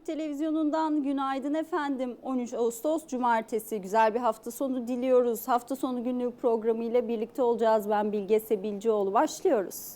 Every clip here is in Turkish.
Türk Televizyonu'ndan günaydın efendim. 13 Ağustos Cumartesi güzel bir hafta sonu diliyoruz. Hafta sonu günlük programıyla birlikte olacağız. Ben Bilge Sebilcioğlu. Başlıyoruz.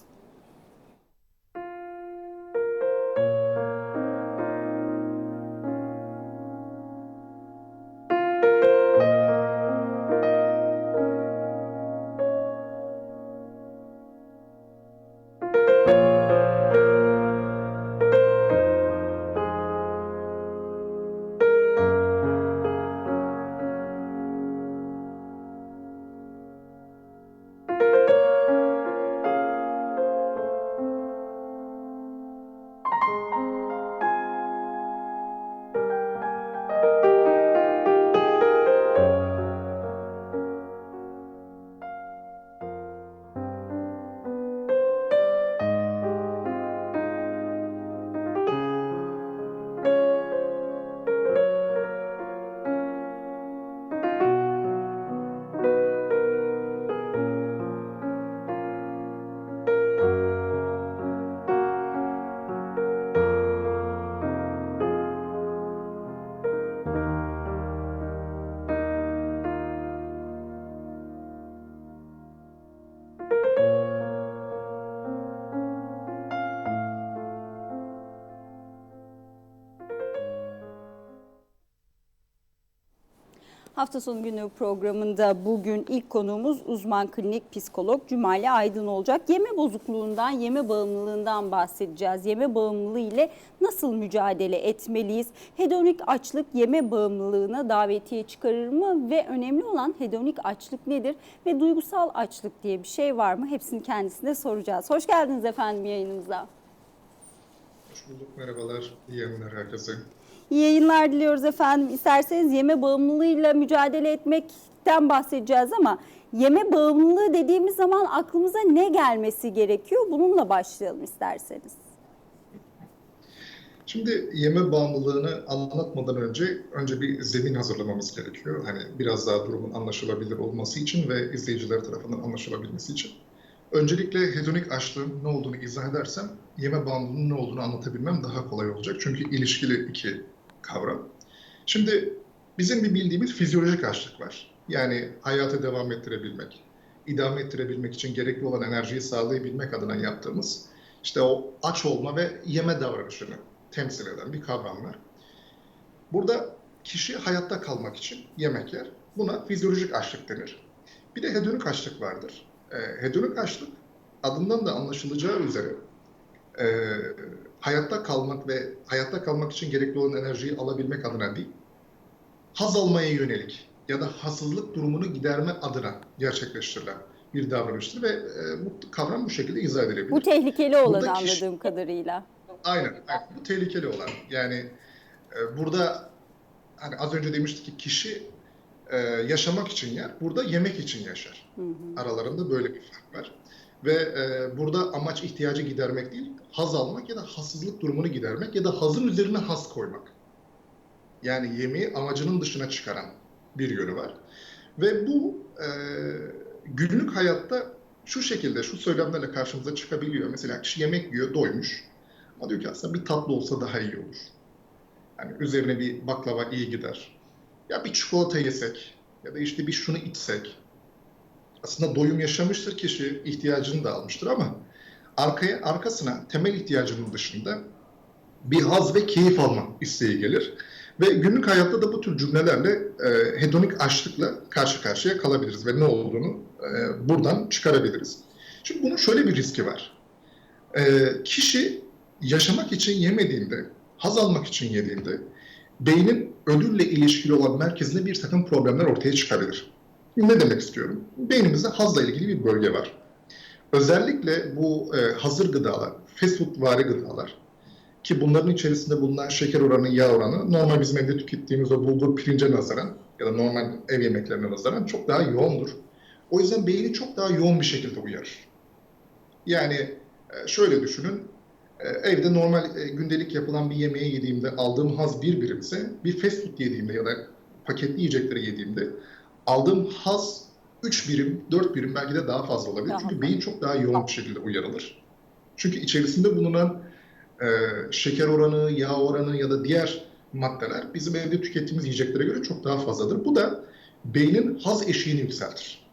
Hafta sonu günlük programında bugün ilk konuğumuz uzman klinik psikolog Cumali Aydın olacak. Yeme bozukluğundan, yeme bağımlılığından bahsedeceğiz. Yeme bağımlılığı ile nasıl mücadele etmeliyiz? Hedonik açlık yeme bağımlılığına davetiye çıkarır mı? Ve önemli olan hedonik açlık nedir? Ve duygusal açlık diye bir şey var mı? Hepsini kendisine soracağız. Hoş geldiniz efendim yayınımıza. Hoş bulduk, merhabalar. İyi yayınlar herkese. İyi yayınlar diliyoruz efendim. İsterseniz yeme bağımlılığıyla mücadele etmekten bahsedeceğiz ama yeme bağımlılığı dediğimiz zaman aklımıza ne gelmesi gerekiyor? Bununla başlayalım isterseniz. Şimdi yeme bağımlılığını anlatmadan önce önce bir zemin hazırlamamız gerekiyor. Hani biraz daha durumun anlaşılabilir olması için ve izleyiciler tarafından anlaşılabilmesi için. Öncelikle hedonik açlığın ne olduğunu izah edersem yeme bağımlılığının ne olduğunu anlatabilmem daha kolay olacak. Çünkü ilişkili iki kavram. Şimdi bizim bir bildiğimiz fizyolojik açlık var. Yani hayata devam ettirebilmek, idame ettirebilmek için gerekli olan enerjiyi sağlayabilmek adına yaptığımız işte o aç olma ve yeme davranışını temsil eden bir kavram var. Burada kişi hayatta kalmak için yemek yer. Buna fizyolojik açlık denir. Bir de hedonik açlık vardır. E, hedonik açlık adından da anlaşılacağı üzere e, hayatta kalmak ve hayatta kalmak için gerekli olan enerjiyi alabilmek adına değil, haz almaya yönelik ya da hasızlık durumunu giderme adına gerçekleştirilen bir davranıştır ve e, bu kavram bu şekilde izah edilebilir. Bu tehlikeli olan Burada kişi- anladığım kadarıyla. Aynen, aynen. Bu tehlikeli olan. Yani e, burada hani az önce demiştik ki kişi e, yaşamak için yer, burada yemek için yaşar. Hı hı. Aralarında böyle bir fark var. Ve e, burada amaç ihtiyacı gidermek değil, haz almak ya da hassızlık durumunu gidermek ya da hazın üzerine haz koymak. Yani yemeği amacının dışına çıkaran bir yönü var. Ve bu e, günlük hayatta şu şekilde, şu söylemlerle karşımıza çıkabiliyor. Mesela kişi yemek yiyor, doymuş. Ama diyor ki aslında bir tatlı olsa daha iyi olur. Yani üzerine bir baklava iyi gider. Ya bir çikolata yesek ya da işte bir şunu içsek. Aslında doyum yaşamıştır kişi, ihtiyacını da almıştır ama arkaya arkasına temel ihtiyacının dışında bir haz ve keyif alma isteği gelir. Ve günlük hayatta da bu tür cümlelerle e, hedonik açlıkla karşı karşıya kalabiliriz ve ne olduğunu e, buradan çıkarabiliriz. Şimdi bunun şöyle bir riski var. E, kişi yaşamak için yemediğinde, haz almak için yediğinde beynin ödülle ilişkili olan merkezinde bir takım problemler ortaya çıkabilir. Ne demek istiyorum? Beynimizde hazla ilgili bir bölge var. Özellikle bu e, hazır gıdalar, fast food vari gıdalar ki bunların içerisinde bulunan şeker oranı, yağ oranı normal bizim evde tükettiğimiz o bulgur pirince nazaran ya da normal ev yemeklerine nazaran çok daha yoğundur. O yüzden beyni çok daha yoğun bir şekilde uyarır. Yani e, şöyle düşünün, e, evde normal e, gündelik yapılan bir yemeği yediğimde aldığım haz bir birimse bir fast food yediğimde ya da paketli yiyecekleri yediğimde aldığım haz 3 birim, 4 birim belki de daha fazla olabilir. Daha Çünkü beyin çok daha yoğun bir şekilde uyarılır. Çünkü içerisinde bulunan e, şeker oranı, yağ oranı ya da diğer maddeler bizim evde tükettiğimiz yiyeceklere göre çok daha fazladır. Bu da beynin haz eşiğini yükseltir.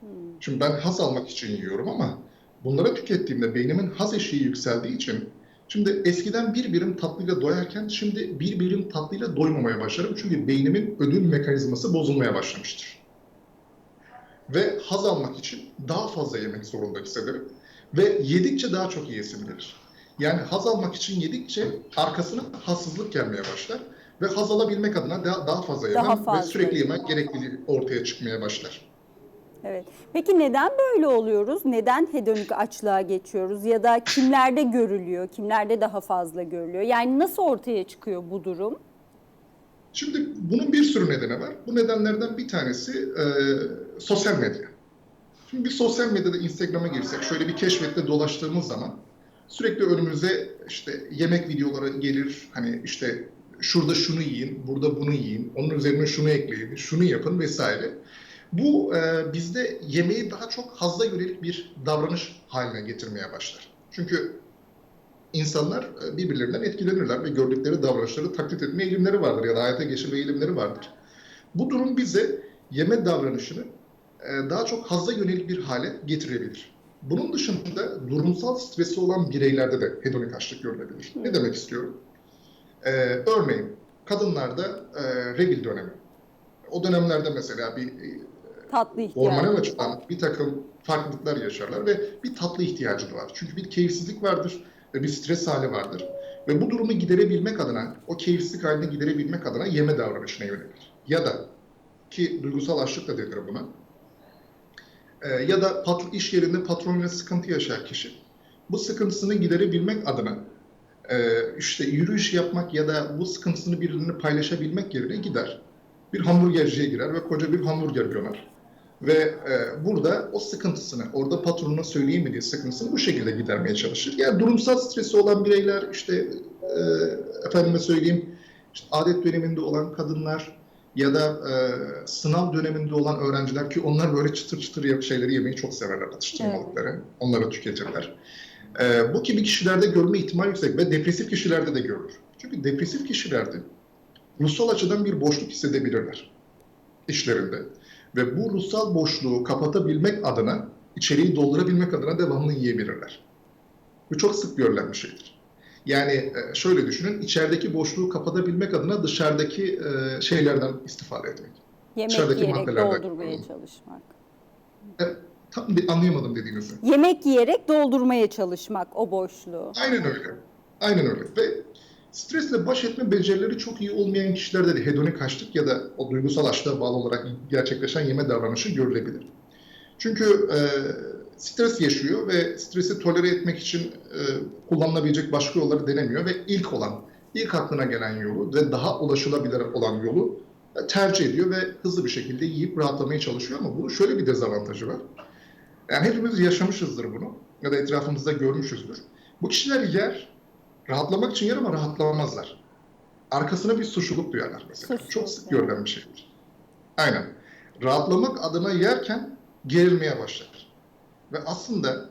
Hmm. Şimdi ben haz almak için yiyorum ama bunları tükettiğimde beynimin haz eşiği yükseldiği için şimdi eskiden bir birim tatlıyla doyarken şimdi bir birim tatlıyla doymamaya başlarım. Çünkü beynimin ödül mekanizması bozulmaya başlamıştır. Ve haz almak için daha fazla yemek zorunda hissederim. Ve yedikçe daha çok yiyesim gelir. Yani haz almak için yedikçe arkasına hazsızlık gelmeye başlar. Ve haz alabilmek adına daha, daha fazla yemem Daha ve fazla sürekli yemek yemek. gerekliliği ortaya çıkmaya başlar. Evet. Peki neden böyle oluyoruz? Neden hedonik açlığa geçiyoruz? Ya da kimlerde görülüyor? Kimlerde daha fazla görülüyor? Yani nasıl ortaya çıkıyor bu durum? Şimdi bunun bir sürü nedeni var. Bu nedenlerden bir tanesi e, sosyal medya. Şimdi bir sosyal medyada Instagram'a girsek, şöyle bir keşfette dolaştığımız zaman sürekli önümüze işte yemek videoları gelir. Hani işte şurada şunu yiyin, burada bunu yiyin, onun üzerine şunu ekleyin, şunu yapın vesaire. Bu e, bizde yemeği daha çok hazza yönelik bir davranış haline getirmeye başlar. Çünkü insanlar e, birbirlerinden etkilenirler ve gördükleri davranışları taklit etme eğilimleri vardır ya da hayata geçirme eğilimleri vardır. Bu durum bize yeme davranışını e, daha çok hazza yönelik bir hale getirebilir. Bunun dışında durumsal stresi olan bireylerde de hedonik açlık görülebilir. Ne demek istiyorum? E, örneğin kadınlarda e, regil dönemi. O dönemlerde mesela bir e, Tatlı ihtiyacı. hormonal açıdan bir takım farklılıklar yaşarlar ve bir tatlı ihtiyacı var. Çünkü bir keyifsizlik vardır bir stres hali vardır. Ve bu durumu giderebilmek adına, o keyifsizlik halini giderebilmek adına yeme davranışına yönelir. Ya da ki duygusal açlık da denir buna. Ee, ya da patron, iş yerinde patronla sıkıntı yaşayan kişi bu sıkıntısını giderebilmek adına e, işte yürüyüş yapmak ya da bu sıkıntısını birilerine paylaşabilmek yerine gider. Bir hamburgerciye girer ve koca bir hamburger gömer. Ve e, burada o sıkıntısını, orada patronuna söyleyemediği sıkıntısını bu şekilde gidermeye çalışır. Yani durumsal stresi olan bireyler, işte e, efendime söyleyeyim, işte adet döneminde olan kadınlar ya da e, sınav döneminde olan öğrenciler ki onlar böyle çıtır çıtır şeyleri yemeyi çok severler, atıştırmalıkları. Onları tüketirler. E, bu gibi kişilerde görme ihtimali yüksek ve depresif kişilerde de görülür. Çünkü depresif kişilerde ruhsal açıdan bir boşluk hissedebilirler işlerinde. Ve bu ruhsal boşluğu kapatabilmek adına, içeriği doldurabilmek adına devamlı yiyebilirler. Bu çok sık görülen bir şeydir. Yani e, şöyle düşünün, içerideki boşluğu kapatabilmek adına dışarıdaki e, şeylerden istifade etmek. Yemek dışarıdaki yiyerek maddelerden doldurmaya çalışmak. Tam bir anlayamadım dediğinizi. Yemek yiyerek doldurmaya çalışmak o boşluğu. Aynen öyle. Aynen öyle. Ve stresle baş etme becerileri çok iyi olmayan kişilerde de hedonik açlık ya da o duygusal açlığa bağlı olarak gerçekleşen yeme davranışı görülebilir. Çünkü e, stres yaşıyor ve stresi tolere etmek için e, kullanılabilecek başka yolları denemiyor ve ilk olan, ilk aklına gelen yolu ve daha ulaşılabilir olan yolu e, tercih ediyor ve hızlı bir şekilde yiyip rahatlamaya çalışıyor ama bunun şöyle bir dezavantajı var. Yani hepimiz yaşamışızdır bunu ya da etrafımızda görmüşüzdür. Bu kişiler yer, rahatlamak için yer ama rahatlamazlar. Arkasına bir suçluluk duyarlar mesela. Suçluluk, Çok sık görülen bir şeydir. Aynen. Rahatlamak adına yerken gerilmeye başlar. Ve aslında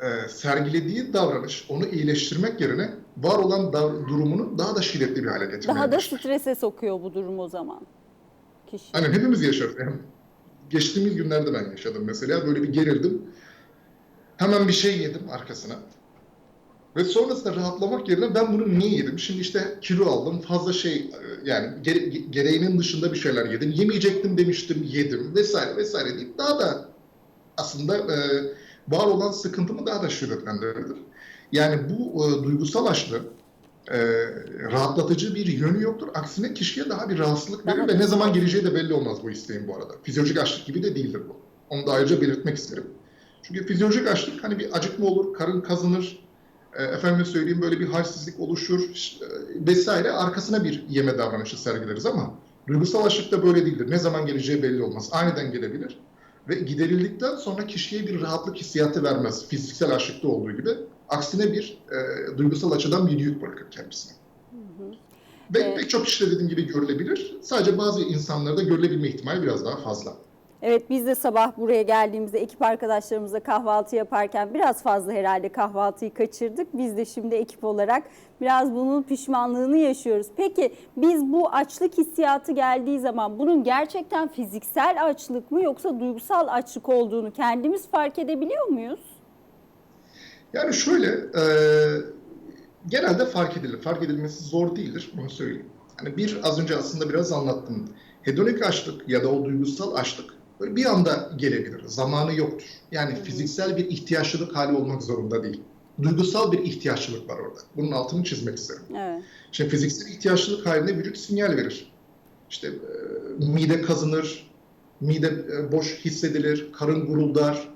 e, sergilediği davranış onu iyileştirmek yerine var olan dav- durumunu daha da şiddetli bir hale getirmeye Daha da başlar. strese sokuyor bu durum o zaman. Kişi. Aynen hepimiz yaşarız. Yani geçtiğimiz günlerde ben yaşadım mesela. Böyle bir gerildim. Hemen bir şey yedim arkasına. Ve sonrasında rahatlamak yerine ben bunu niye yedim? Şimdi işte kilo aldım, fazla şey yani gere- gereğinin dışında bir şeyler yedim. Yemeyecektim demiştim, yedim vesaire vesaire deyip daha da aslında e, var olan sıkıntımı daha da şiddetlendirir. Yani bu e, duygusal açlığın e, rahatlatıcı bir yönü yoktur. Aksine kişiye daha bir rahatsızlık verir ve ne zaman geleceği de belli olmaz bu isteğin bu arada. Fizyolojik açlık gibi de değildir bu. Onu da ayrıca belirtmek isterim. Çünkü fizyolojik açlık hani bir acıkma olur, karın kazınır, e, efendime söyleyeyim böyle bir halsizlik oluşur e, vesaire arkasına bir yeme davranışı sergileriz ama duygusal açlık da böyle değildir. Ne zaman geleceği belli olmaz. Aniden gelebilir ve giderildikten sonra kişiye bir rahatlık hissiyatı vermez. Fiziksel açlıkta olduğu gibi. Aksine bir e, duygusal açıdan bir yük bırakır kendisine. Ve Evet. pek çok kişide dediğim gibi görülebilir. Sadece bazı insanlarda görülebilme ihtimali biraz daha fazla. Evet biz de sabah buraya geldiğimizde ekip arkadaşlarımızla kahvaltı yaparken biraz fazla herhalde kahvaltıyı kaçırdık. Biz de şimdi ekip olarak biraz bunun pişmanlığını yaşıyoruz. Peki biz bu açlık hissiyatı geldiği zaman bunun gerçekten fiziksel açlık mı yoksa duygusal açlık olduğunu kendimiz fark edebiliyor muyuz? Yani şöyle, e, genelde fark edilir. Fark edilmesi zor değildir, bunu söyleyeyim. Hani bir az önce aslında biraz anlattım. Hedonik açlık ya da o duygusal açlık böyle bir anda gelebilir. Zamanı yoktur. Yani fiziksel bir ihtiyaçlılık hali olmak zorunda değil. Duygusal bir ihtiyaçlılık var orada. Bunun altını çizmek isterim. Evet. Şimdi fiziksel ihtiyaçlılık halinde vücut sinyal verir. İşte e, mide kazınır, mide e, boş hissedilir, karın guruldar,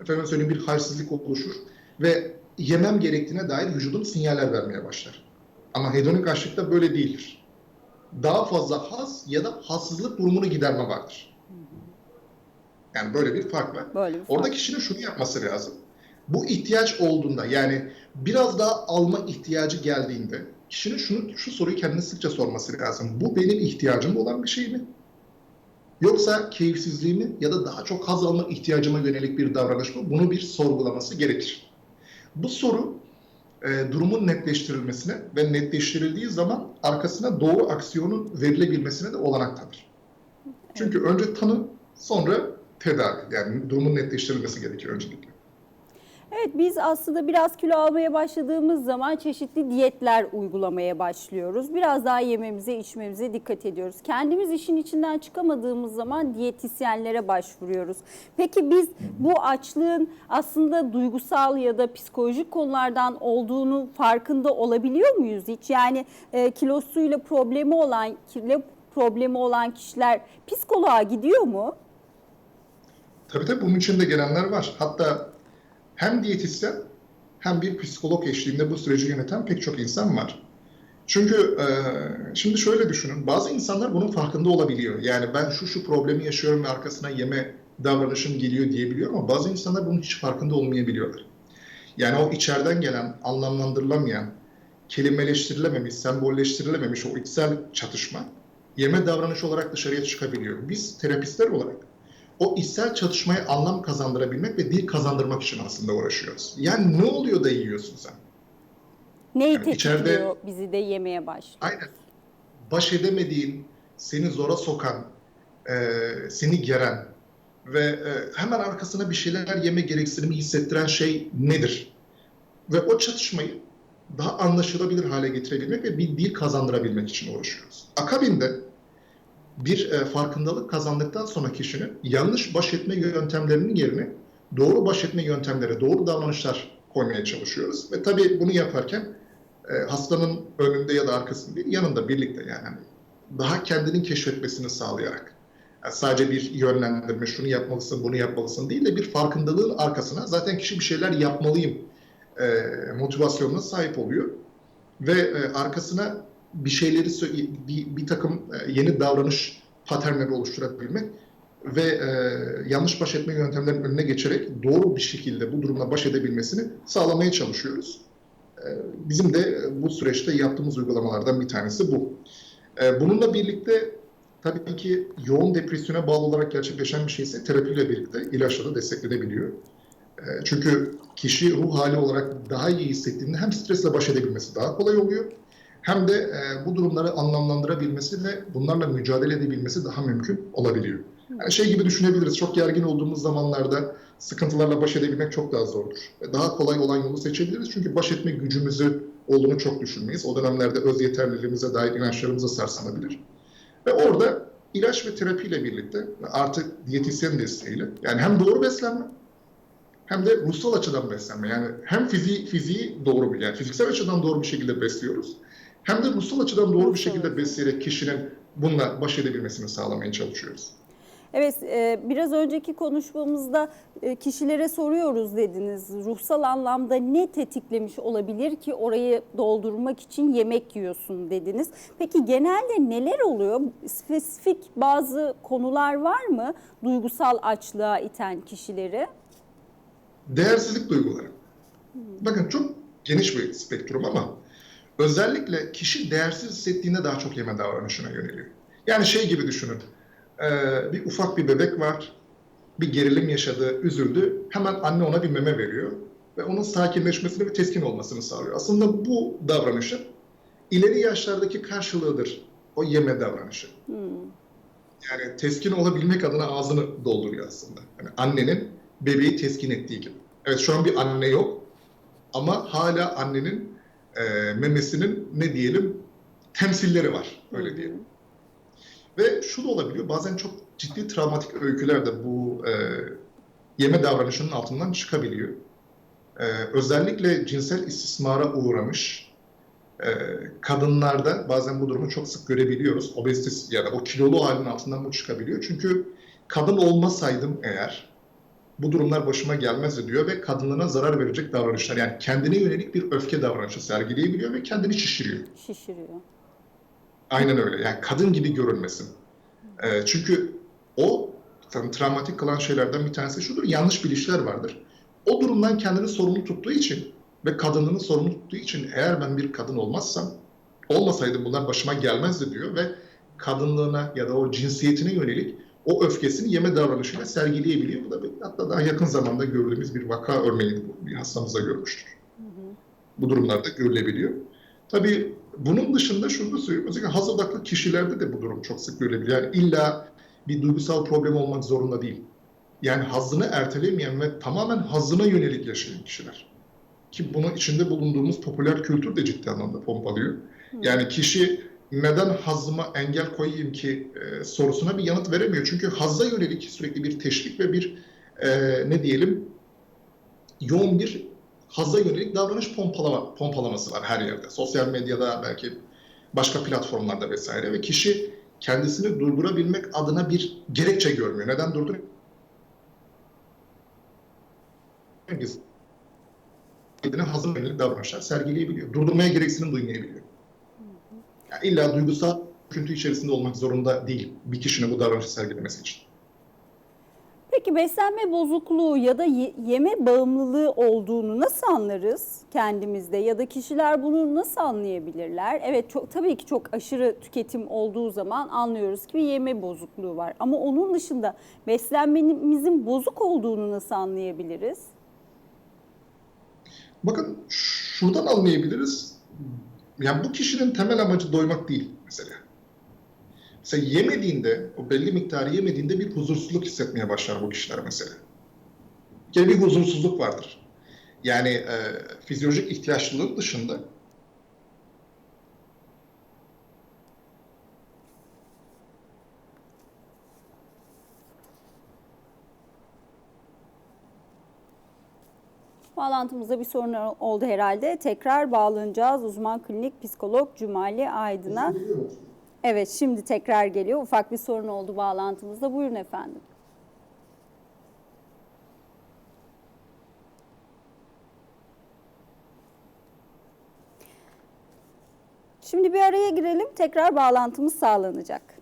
efendim söyleyeyim bir halsizlik oluşur ve yemem gerektiğine dair vücudun sinyaller vermeye başlar. Ama hedonik açlıkta böyle değildir. Daha fazla haz ya da hassızlık durumunu giderme vardır. Yani böyle bir fark var. Böyle bir Orada fark. kişinin şunu yapması lazım. Bu ihtiyaç olduğunda yani biraz daha alma ihtiyacı geldiğinde kişinin şunu şu soruyu kendine sıkça sorması lazım. Bu benim ihtiyacım olan bir şey mi? Yoksa keyifsizliğimi ya da daha çok haz alma ihtiyacıma yönelik bir davranış mı? Bunu bir sorgulaması gerekir. Bu soru e, durumun netleştirilmesine ve netleştirildiği zaman arkasına doğru aksiyonun verilebilmesine de olanak tanır. Çünkü önce tanı, sonra tedavi. Yani durumun netleştirilmesi gerekiyor öncelikle. Evet biz aslında biraz kilo almaya başladığımız zaman çeşitli diyetler uygulamaya başlıyoruz. Biraz daha yememize içmemize dikkat ediyoruz. Kendimiz işin içinden çıkamadığımız zaman diyetisyenlere başvuruyoruz. Peki biz bu açlığın aslında duygusal ya da psikolojik konulardan olduğunu farkında olabiliyor muyuz hiç? Yani e, kilosuyla problemi olan kilo problemi olan kişiler psikoloğa gidiyor mu? Tabii tabii bunun için de gelenler var. Hatta hem diyetisyen hem bir psikolog eşliğinde bu süreci yöneten pek çok insan var. Çünkü e, şimdi şöyle düşünün, bazı insanlar bunun farkında olabiliyor. Yani ben şu şu problemi yaşıyorum ve arkasına yeme davranışım geliyor diyebiliyor ama bazı insanlar bunun hiç farkında olmayabiliyorlar. Yani o içeriden gelen, anlamlandırılamayan, kelimeleştirilememiş, sembolleştirilememiş o içsel çatışma yeme davranışı olarak dışarıya çıkabiliyor. Biz terapistler olarak o içsel çatışmaya anlam kazandırabilmek ve dil kazandırmak için aslında uğraşıyoruz. Yani ne oluyor da yiyorsun sen? Neyi Yani tetikliyor içeride- bizi de yemeye başlıyor? Aynen. Baş edemediğin, seni zora sokan, e, seni geren ve e, hemen arkasına bir şeyler yeme gereksinimi hissettiren şey nedir? Ve o çatışmayı daha anlaşılabilir hale getirebilmek ve bir dil kazandırabilmek için uğraşıyoruz. Akabinde bir e, farkındalık kazandıktan sonra kişinin yanlış baş etme yöntemlerinin yerine doğru baş etme yöntemleri, doğru davranışlar koymaya çalışıyoruz. Ve tabii bunu yaparken e, hastanın önünde ya da arkasında değil, yanında birlikte yani hani daha kendinin keşfetmesini sağlayarak. Yani sadece bir yönlendirme, şunu yapmalısın, bunu yapmalısın değil de bir farkındalığın arkasına zaten kişi bir şeyler yapmalıyım e, motivasyonuna sahip oluyor. Ve e, arkasına bir şeyleri, bir, bir takım e, yeni davranış paternleri oluşturabilmek ve e, yanlış baş etme yöntemlerinin önüne geçerek doğru bir şekilde bu durumla baş edebilmesini sağlamaya çalışıyoruz. E, Bizim de bu süreçte yaptığımız uygulamalardan bir tanesi bu. E, Bununla birlikte tabii ki yoğun depresyona bağlı olarak gerçekleşen bir şeyse terapiyle birlikte ilaçla da desteklenebiliyor. E, Çünkü kişi ruh hali olarak daha iyi hissettiğinde hem stresle baş edebilmesi daha kolay oluyor hem de e, bu durumları anlamlandırabilmesi ve bunlarla mücadele edebilmesi daha mümkün olabiliyor. Yani şey gibi düşünebiliriz, çok gergin olduğumuz zamanlarda sıkıntılarla baş edebilmek çok daha zordur. Daha kolay olan yolu seçebiliriz çünkü baş etme gücümüzü olduğunu çok düşünmeyiz. O dönemlerde öz yeterliliğimize dair inançlarımıza sarsılabilir. Ve orada ilaç ve terapiyle birlikte ve artık diyetisyen desteğiyle yani hem doğru beslenme hem de ruhsal açıdan beslenme. Yani hem fiziği, fiziği doğru bir yani fiziksel açıdan doğru bir şekilde besliyoruz. Hem de ruhsal açıdan doğru bir şekilde besleyerek kişinin bununla baş edebilmesini sağlamaya çalışıyoruz. Evet, e, biraz önceki konuşmamızda e, kişilere soruyoruz dediniz. Ruhsal anlamda ne tetiklemiş olabilir ki orayı doldurmak için yemek yiyorsun dediniz. Peki genelde neler oluyor? Spesifik bazı konular var mı duygusal açlığa iten kişileri? Değersizlik duyguları. Bakın çok geniş bir spektrum ama özellikle kişi değersiz hissettiğinde daha çok yeme davranışına yöneliyor. Yani şey gibi düşünün. Ee, bir ufak bir bebek var. bir gerilim yaşadı, üzüldü. Hemen anne ona bir meme veriyor ve onun sakinleşmesini ve teskin olmasını sağlıyor. Aslında bu davranışın ileri yaşlardaki karşılığıdır o yeme davranışı. Hmm. Yani teskin olabilmek adına ağzını dolduruyor aslında. Yani annenin bebeği teskin ettiği gibi. Evet şu an bir anne yok ama hala annenin e, memesinin ne diyelim temsilleri var öyle diyelim. Ve şu da olabiliyor bazen çok ciddi travmatik öyküler de bu e, yeme davranışının altından çıkabiliyor. E, özellikle cinsel istismara uğramış e, kadınlarda bazen bu durumu çok sık görebiliyoruz. Obezite ya da o kilolu halin altından bu çıkabiliyor. Çünkü kadın olmasaydım eğer bu durumlar başıma gelmezdi diyor ve kadınlığına zarar verecek davranışlar yani kendine yönelik bir öfke davranışı sergileyebiliyor ve kendini şişiriyor. Şişiriyor. Aynen öyle. Yani kadın gibi görünmesin. Ee, çünkü o tabii travmatik kılan şeylerden bir tanesi şudur. Yanlış bilişler vardır. O durumdan kendini sorumlu tuttuğu için ve kadınlığını sorumlu tuttuğu için eğer ben bir kadın olmazsam olmasaydım bunlar başıma gelmezdi diyor ve kadınlığına ya da o cinsiyetine yönelik o öfkesini yeme davranışıyla sergileyebiliyor. Bu da bir, hatta daha yakın zamanda gördüğümüz bir vaka örneğini bir hastamızda görmüştür. Bu durumlarda görülebiliyor. Tabii bunun dışında şunu da söyleyeyim. Özellikle haz odaklı kişilerde de bu durum çok sık görülebiliyor. Yani illa bir duygusal problem olmak zorunda değil. Yani hazını ertelemeyen ve tamamen hazına yönelik yaşayan kişiler. Ki bunun içinde bulunduğumuz popüler kültür de ciddi anlamda pompalıyor. Yani kişi neden hazıma engel koyayım ki e, sorusuna bir yanıt veremiyor. Çünkü hazza yönelik sürekli bir teşvik ve bir e, ne diyelim yoğun bir hazza yönelik davranış pompalama, pompalaması var her yerde. Sosyal medyada belki başka platformlarda vesaire ve kişi kendisini durdurabilmek adına bir gerekçe görmüyor. Neden durdur? Kendine hazır yönelik davranışlar sergileyebiliyor. Durdurmaya gereksinim duymayabiliyor. Yani illa duygusal çöküntü içerisinde olmak zorunda değil bir kişinin bu davranışı sergilemesi için. Peki beslenme bozukluğu ya da ye- yeme bağımlılığı olduğunu nasıl anlarız kendimizde ya da kişiler bunu nasıl anlayabilirler? Evet çok tabii ki çok aşırı tüketim olduğu zaman anlıyoruz ki bir yeme bozukluğu var. Ama onun dışında beslenmemizin bozuk olduğunu nasıl anlayabiliriz? Bakın şuradan anlayabiliriz. Yani bu kişinin temel amacı doymak değil mesela. Mesela yemediğinde, o belli miktarı yemediğinde bir huzursuzluk hissetmeye başlar bu kişiler mesela. Yani bir huzursuzluk vardır. Yani e, fizyolojik ihtiyaçlılığın dışında Bağlantımızda bir sorun oldu herhalde. Tekrar bağlanacağız uzman klinik psikolog Cumali Aydın'a. Evet şimdi tekrar geliyor. Ufak bir sorun oldu bağlantımızda. Buyurun efendim. Şimdi bir araya girelim. Tekrar bağlantımız sağlanacak.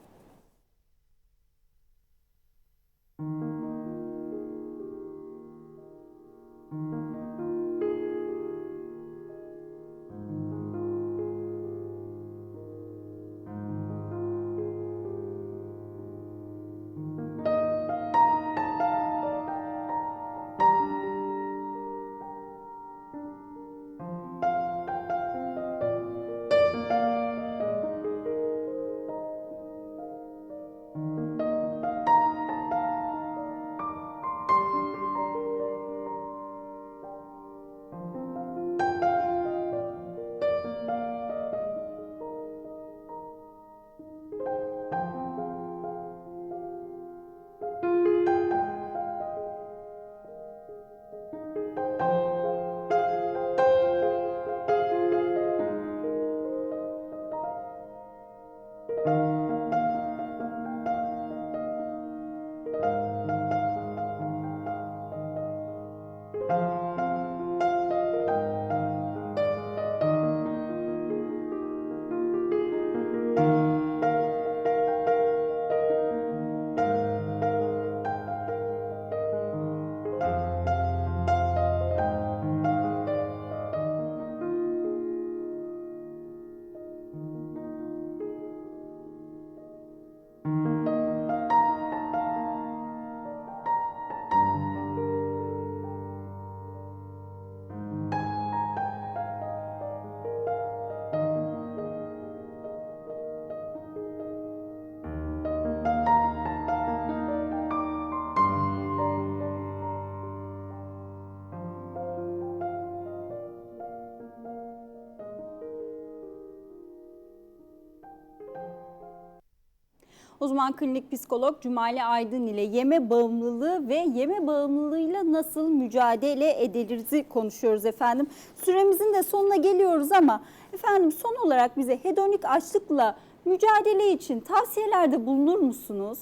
Uzman klinik psikolog Cumali Aydın ile yeme bağımlılığı ve yeme bağımlılığıyla nasıl mücadele ediliriz konuşuyoruz efendim. Süremizin de sonuna geliyoruz ama efendim son olarak bize hedonik açlıkla mücadele için tavsiyelerde bulunur musunuz?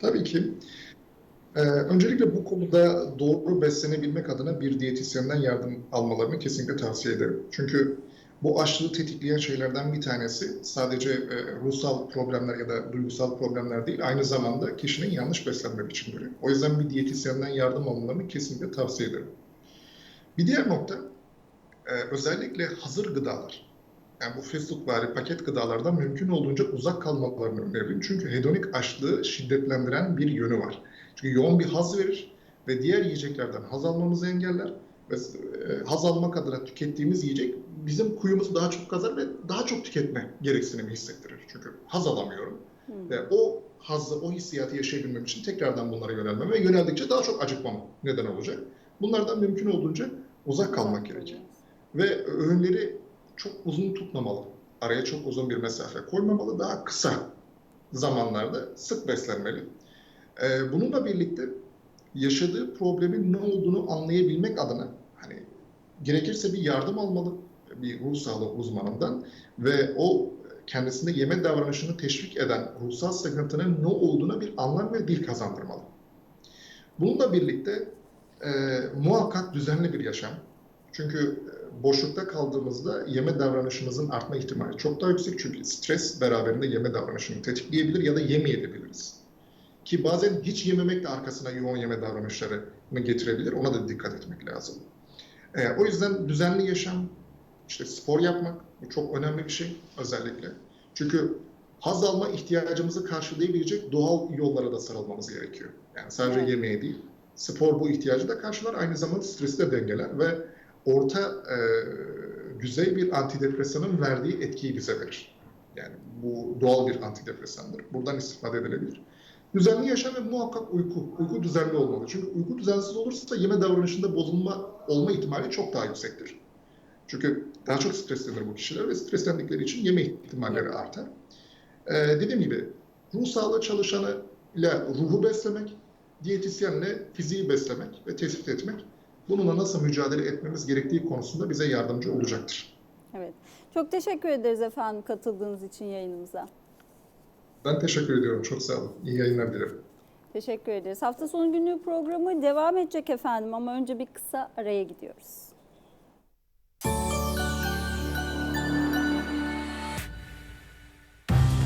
Tabii ki. Ee, öncelikle bu konuda doğru beslenebilmek adına bir diyetisyenden yardım almalarını kesinlikle tavsiye ederim. Çünkü bu açlığı tetikleyen şeylerden bir tanesi sadece e, ruhsal problemler ya da duygusal problemler değil, aynı zamanda kişinin yanlış beslenme biçimleri. O yüzden bir diyetisyenden yardım almalarını kesinlikle tavsiye ederim. Bir diğer nokta, e, özellikle hazır gıdalar. Yani bu fast food paket gıdalardan mümkün olduğunca uzak kalmalarını öneririm. Çünkü hedonik açlığı şiddetlendiren bir yönü var. Çünkü yoğun bir haz verir ve diğer yiyeceklerden haz almamızı engeller. E, haz almak adına tükettiğimiz yiyecek bizim kuyumuzu daha çok kazar ve daha çok tüketme gereksinimi hissettirir. Çünkü haz alamıyorum. Hmm. Ve o hazzı, o hissiyatı yaşayabilmem için tekrardan bunlara yönelmem ve yöneldikçe daha çok acıkmam neden olacak. Bunlardan mümkün olduğunca uzak kalmak gerekir. Ve öğünleri çok uzun tutmamalı. Araya çok uzun bir mesafe koymamalı. Daha kısa zamanlarda sık beslenmeli. Ee, bununla birlikte yaşadığı problemin ne olduğunu anlayabilmek adına hani gerekirse bir yardım almalı bir ruh sağlığı uzmanından ve o kendisinde yeme davranışını teşvik eden ruhsal sıkıntının ne olduğuna bir anlam ve dil kazandırmalı. Bununla birlikte e, muhakkak düzenli bir yaşam. Çünkü e, boşlukta kaldığımızda yeme davranışımızın artma ihtimali çok daha yüksek. Çünkü stres beraberinde yeme davranışını tetikleyebilir ya da yemeyebiliriz. Ki bazen hiç yememek de arkasına yoğun yeme davranışlarını getirebilir. Ona da dikkat etmek lazım. E, o yüzden düzenli yaşam, işte spor yapmak bu çok önemli bir şey özellikle. Çünkü haz alma ihtiyacımızı karşılayabilecek doğal yollara da sarılmamız gerekiyor. Yani sadece Evet. yemeğe değil, spor bu ihtiyacı da karşılar, aynı zamanda stresi de dengeler ve orta e, düzey bir antidepresanın verdiği etkiyi bize verir. Yani bu doğal bir antidepresandır. Buradan istifade edilebilir. Düzenli yaşam ve muhakkak uyku. Uyku düzenli olmalı. Çünkü uyku düzensiz olursa yeme davranışında bozulma olma ihtimali çok daha yüksektir. Çünkü daha çok streslenir bu kişiler ve streslendikleri için yeme ihtimalleri artar. Ee, dediğim gibi ruh sağlığı çalışanı ile ruhu beslemek, diyetisyenle fiziği beslemek ve tespit etmek bununla nasıl mücadele etmemiz gerektiği konusunda bize yardımcı olacaktır. Evet. Çok teşekkür ederiz efendim katıldığınız için yayınımıza. Ben teşekkür ediyorum. Çok sağ olun. İyi yayınlar dilerim. Teşekkür ederiz. Hafta sonu günlüğü programı devam edecek efendim ama önce bir kısa araya gidiyoruz.